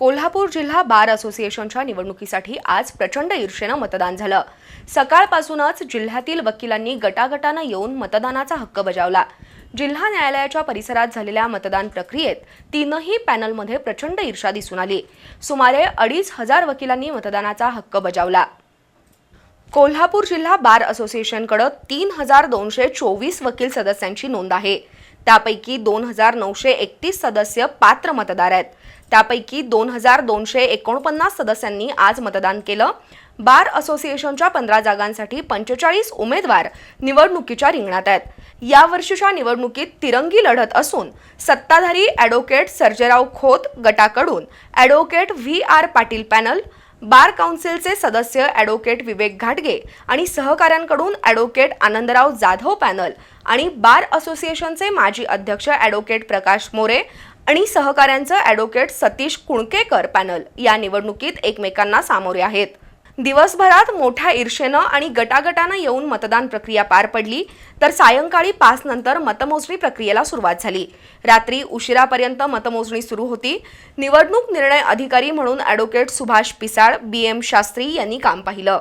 कोल्हापूर जिल्हा बार असोसिएशनच्या निवडणुकीसाठी आज प्रचंड ईर्षेनं मतदान झालं. सकाळपासूनच जिल्ह्यातील वकिलांनी गटागटानं येऊन मतदानाचा हक्क बजावला. जिल्हा न्यायालयाच्या परिसरात झालेल्या मतदान प्रक्रियेत तीनही पॅनलमध्ये प्रचंड ईर्षा दिसून आली. सुमारे अडीच हजार वकिलांनी मतदानाचा हक्क बजावला. कोल्हापूर जिल्हा बार असोसिएशनकडे तीन हजार दोनशे चोवीस वकील सदस्यांची नोंद आहे. त्यापैकी दोन हजार नऊशे एकतीस सदस्य पात्र मतदार आहेत. त्यापैकी दोन हजार दोनशे एकोणपन्नास सदस्यांनी आज मतदान केलं. बार असोसिएशनच्या पंधरा जागांसाठी पंचेचाळीस उमेदवार निवडणुकीच्या रिंगणात आहेत. यावर्षीच्या निवडणुकीत तिरंगी लढत असून सत्ताधारी ॲडव्होकेट सर्जेराव खोत गटाकडून advocate V R Patil panel bar काउन्सिलचे सदस्य ॲडव्होकेट विवेक घाटगे आणि सहकाऱ्यांकडून ॲडव्होकेट आनंदराव जाधव पॅनल आणि बार असोसिएशनचे माजी अध्यक्ष ॲडव्होकेट प्रकाश मोरे आणि सहकाऱ्यांचं ॲडव्होकेट सतीश कुणकेकर पॅनल या निवडणुकीत एकमेकांना सामोरे आहेत. दिवसभरात मोठ्या ईर्षेनं आणि गटागटानं येऊन मतदान प्रक्रिया पार पडली तर सायंकाळी पाच नंतर मतमोजणी प्रक्रियेला सुरुवात झाली. रात्री उशिरापर्यंत मतमोजणी सुरू होती. निवडणूक निर्णय अधिकारी म्हणून advocate Subhash Pisal B M Shastri यांनी काम पाहिलं.